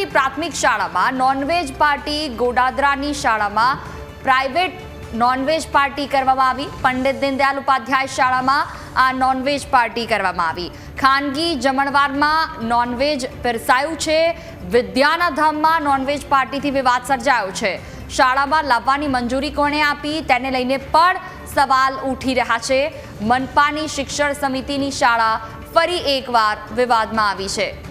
વિદ્યાપતિ પ્રાથમિક શાળામાં non veg party ગોડાદરાની શાળામાં પ્રાઇવેટ નોનવેજ પાર્ટી કરવામાં આવી. પંડિત દીનદયાલ ઉપાધ્યાય શાળામાં આ નોનવેજ પાર્ટી કરવામાં આવી. ખાનગી જમણવારમાં નોનવેજ પીરસાયું છે. વિદ્યાના ધામમાં નોનવેજ પાર્ટીથી વિવાદ સર્જાયો છે. શાળામાં લાવવાની મંજૂરી કોણે આપી તેને લઈને પણ સવાલ ઉઠી રહ્યા છે. મનપાની શિક્ષણ સમિતિની શાળા ફરી એકવાર વિવાદમાં આવી છે.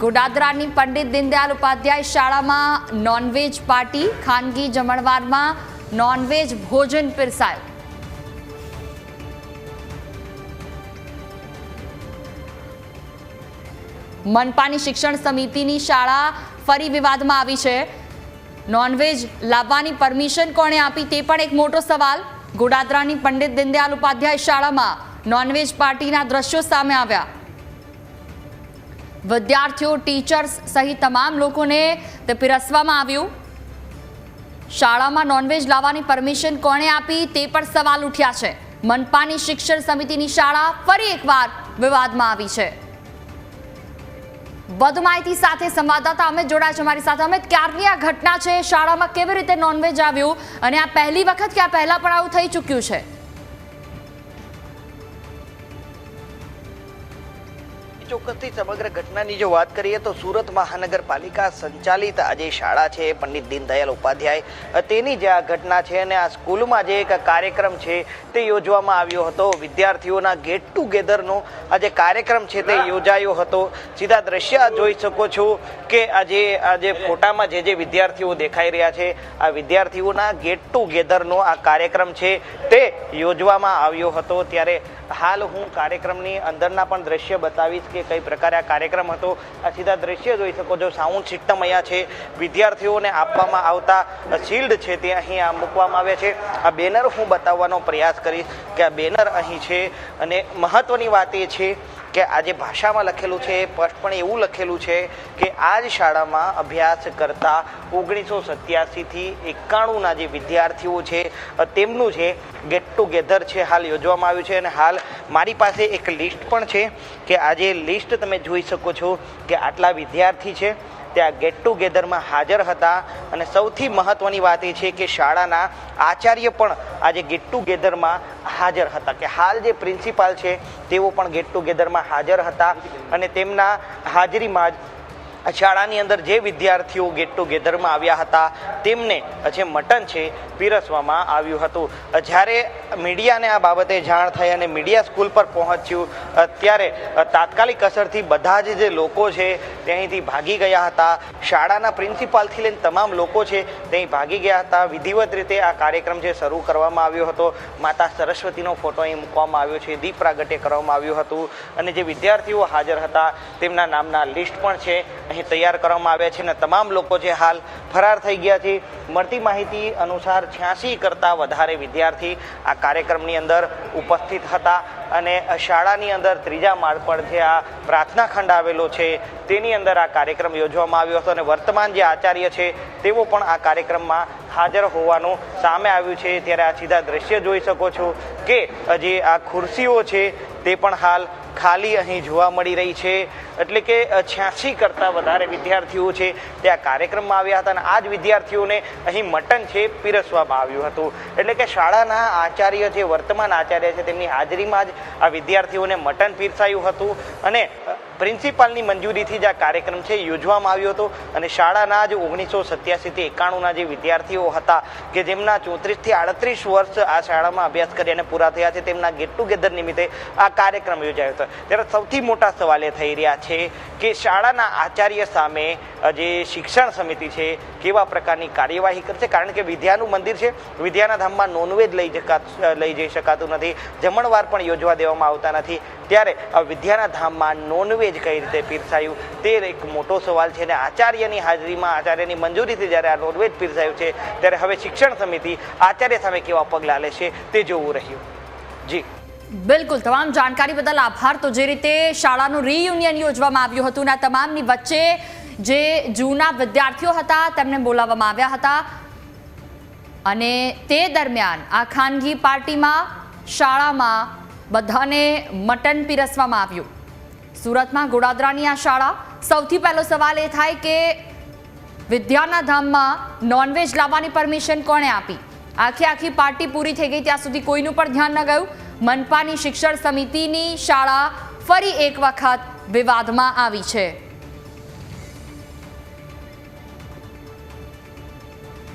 ગોડાદરાની પંડિત દીનદયાલ ઉપાધ્યાય શાળામાં નોનવેજ પાર્ટી, ખાનગી જમણવારમાં નોનવેજ ભોજન પીરસાયું. મનપાની શિક્ષણ સમિતિની શાળા ફરી વિવાદમાં આવી છે. નોનવેજ લાવવાની પરમિશન કોણે આપી તે પણ એક મોટો સવાલ. ગોડાદરાની પંડિત દીનદયાલ ઉપાધ્યાય શાળામાં નોનવેજ પાર્ટીના દ્રશ્યો સામે આવ્યા. વિદ્યાર્થીઓ, ટીચર્સ સહિત તમામ લોકોને તે પીરસવામાં આવ્યું. શાળામાં નોનવેજ લાવવાની પરમિશન કોણે આપી તે પણ સવાલ ઉઠ્યા છે. મનપાની શિક્ષણ સમિતિની શાળા ફરી એકવાર વિવાદમાં આવી છે. વધુ માહિતી સાથે સંવાદદાતા અમિત જોડાયા છે અમારી સાથે. અમિત, ક્યારની આ ઘટના છે? શાળામાં કેવી રીતે નોનવેજ આવ્યું? અને આ પહેલી વખત કે આ પહેલા પણ આવું થઈ ચૂક્યું છે? ચોક્કસથી સમગ્ર ઘટનાની જો વાત કરીએ તો સુરત મહાનગરપાલિકા સંચાલિત આ જે શાળા છે, પંડિત દીનદયાલ ઉપાધ્યાય. તેની જે આ ઘટના છે અને આ સ્કૂલમાં જે એક કાર્યક્રમ છે તે યોજવામાં આવ્યો હતો. વિદ્યાર્થીઓના ગેટ ટુગેધરનો આ જે કાર્યક્રમ છે તે યોજાયો હતો. સીધા દ્રશ્ય જોઈ શકો છો કે આજે આ જે ફોટામાં જે જે વિદ્યાર્થીઓ દેખાઈ રહ્યા છે, આ વિદ્યાર્થીઓના ગેટ ટુગેધરનો આ કાર્યક્રમ છે તે યોજવામાં આવ્યો હતો. ત્યારે હાલ હું કાર્યક્રમની અંદરના પણ દ્રશ્ય બતાવીશ કે કઈ પ્રકારે આ કાર્યક્રમ હતો. આ સીધા દ્રશ્ય જોઈ શકો છો. સાઉન્ડ સિસ્ટમ અહીંયા છે. વિદ્યાર્થીઓને આપવામાં આવતા શિલ્ડ છે તે અહીં મૂકવામાં આવ્યા છે. આ બેનર હું બતાવવાનો પ્રયાસ કરીશ કે આ બેનર અહીં છે અને મહત્વની વાત એ છે કે આ જે ભાષામાં લખેલું છે, એ સ્પષ્ટપણે એવું લખેલું છે કે આ જ શાળામાં અભ્યાસ કરતા ઓગણીસો સત્યાસીથી એકાણુંના જે વિદ્યાર્થીઓ છે તેમનું છે ગેટ ટુગેધર છે હાલ યોજવામાં આવ્યું છે અને હાલ મારી પાસે એક લિસ્ટ પણ છે કે આ જે લિસ્ટ તમે જોઈ શકો છો કે આટલા વિદ્યાર્થી છે ત્યાં ગેટ ટુગેધરમાં હાજર હતા. અને સૌથી મહત્વની વાત એ છે કે શાળાના આચાર્ય પણ આજે ગેટ ટુગેધરમાં હાજર હતા. કે હાલ જે પ્રિન્સિપાલ છે, તેઓ પણ ગેટ ટુગેધરમાં હાજર હતા. અને તેમના હાજરીમાં જ શાળાની અંદર જે વિદ્યાર્થીઓ ગેટ ટુગેધરમાં આવ્યા હતા, તેમને જે મટન છે, પીરસવામાં આવ્યું હતું. જ્યારે મીડિયાને આ બાબતે જાણ થઈ અને મીડિયા સ્કૂલ પર પહોંચ્યું ત્યારે તાત્કાલિક અસરથી બધા જ જે લોકો છે તે અહીંથી ભાગી ગયા હતા. શાળાના પ્રિન્સિપાલથી લઈને તમામ લોકો છે તે ભાગી ગયા હતા. વિધિવત રીતે આ કાર્યક્રમ છે શરૂ કરવામાં આવ્યો હતો, માતા સરસ્વતીનો ફોટો અહીં મૂકવામાં આવ્યો છે, દીપ પ્રાગટ્ય કરવામાં આવ્યું હતું. અને જે વિદ્યાર્થીઓ હાજર હતા, તેમના નામના લિસ્ટ પણ છે. અહીં તૈયાર કરવામાં આવ્યા છે અને તમામ લોકો જે હાલ ફરાર થઈ ગયા છે, મળતી માહિતી અનુસાર છ્યાસી કરતાં વધારે વિદ્યાર્થી આ કાર્યક્રમની અંદર ઉપસ્થિત હતા અને શાળાની અંદર ત્રીજા માળ પર જે આ પ્રાર્થના ખંડ આવેલો છે, તેની અંદર આ કાર્યક્રમ યોજવામાં આવ્યો હતો અને વર્તમાન જે આચાર્ય છે, તેઓ પણ આ કાર્યક્રમમાં હાજર હોવાનું સામે આવ્યું છે. ત્યારે આ સીધા દ્રશ્ય જોઈ શકો છો કે જે આ ખુરશીઓ છે તે પણ હાલ ખાલી અહીં જોવા મળી રહી છે. એટલે કે છ્યાસી કરતાં વધારે વિદ્યાર્થીઓ છે તે આ કાર્યક્રમમાં આવ્યા હતા અને આ જ વિદ્યાર્થીઓને અહીં મટન છે પીરસવામાં આવ્યું હતું. એટલે કે શાળાના આચાર્ય જે વર્તમાન આચાર્ય છે તેમની હાજરીમાં જ આ વિદ્યાર્થીઓને મટન પીરસાયું હતું અને પ્રિન્સિપાલની મંજૂરીથી જ આ કાર્યક્રમ છે, યોજવામાં આવ્યો હતો અને શાળાના જ ઓગણીસો સત્યાસીથી એકાણુંના જે વિદ્યાર્થીઓ હતા કે જેમના ચોત્રીસથી આડત્રીસ વર્ષ આ શાળામાં અભ્યાસ કરી અને પૂરા થયા છે, તેમના ગેટ ટુગેધર નિમિત્તે આ કાર્યક્રમ યોજાયો હતો. ત્યારે સૌથી મોટા સવાલ એ થઈ રહ્યા છે કે શાળાના આચાર્ય સામે જે શિક્ષણ સમિતિ છે, કેવા પ્રકારની કાર્યવાહી કરશે? કારણ કે વિદ્યાનું મંદિર છે, વિદ્યાના ધામમાં નોનવેજ લઈ જકા લઈ જઈ શકાતું નથી, જમણવાર પણ યોજવા દેવામાં આવતા નથી. ત્યારે આ વિદ્યાના ધામમાં નોનવેજ કઈ રીતે પીરસાયું? તે એક મોટો સવાલ છે અને આચાર્યની હાજરીમાં, આચાર્યની મંજૂરીથી જ્યારે આ નોનવેજ પીરસાયું છે, ત્યારે હવે શિક્ષણ સમિતિ આચાર્ય સામે કેવા પગલાં લેશે તે જોવું રહ્યું. જી. બિલકુલ. તમામ જાણકારી બદલ આભાર. તો જે રીતે શાળાનું રીયુનિયન યોજવામાં આવ્યું હતું ના તમામની વચ્ચે જે જૂના વિદ્યાર્થીઓ હતા, તેમને બોલાવવામાં આવ્યા હતા. અને તે દરમિયાન આ ખાનગી પાર્ટીમાં શાળામાં બધાને મટન પીરસવામાં આવ્યું. સુરતમાં ગોડાદરાની આ શાળા. સૌથી પહેલો સવાલ એ થાય કે વિદ્યાના ધામમાં નોનવેજ લાવવાની પરમિશન કોણે આપી? આખી આખી પાર્ટી પૂરી થઈ ગઈ, ત્યાં સુધી કોઈનું પણ ધ્યાન ન ગયું. મનપાની શિક્ષણ સમિતિની શાળા ફરી એક વખત વિવાદમાં આવી છે.